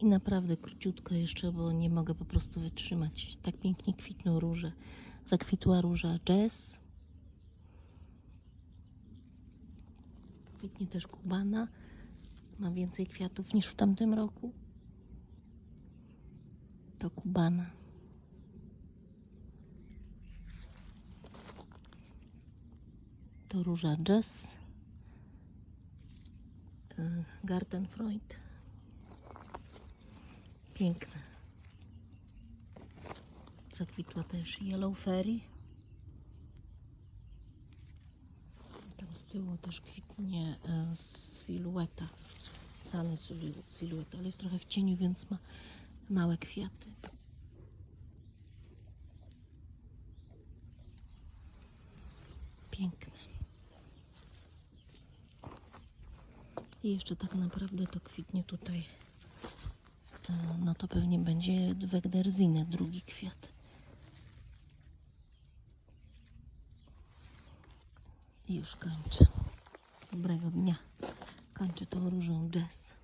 I naprawdę króciutko jeszcze, bo nie mogę po prostu wytrzymać. Tak pięknie kwitną róże. Zakwitła róża jazz. Kwitnie też kubana. Ma więcej kwiatów niż w tamtym roku. To kubana. To róża jazz. Gartenfreund. Piękne. Zakwitła też Yellow Fairy. Tam z tyłu też kwitnie e, silueta. Sany silu- siluet, ale jest trochę w cieniu, więc ma małe kwiaty. Piękne. I jeszcze tak naprawdę to kwitnie tutaj. No to pewnie będzie Wegderzine, drugi kwiat. I już kończę. Dobrego dnia. Kończę tą różą jazz.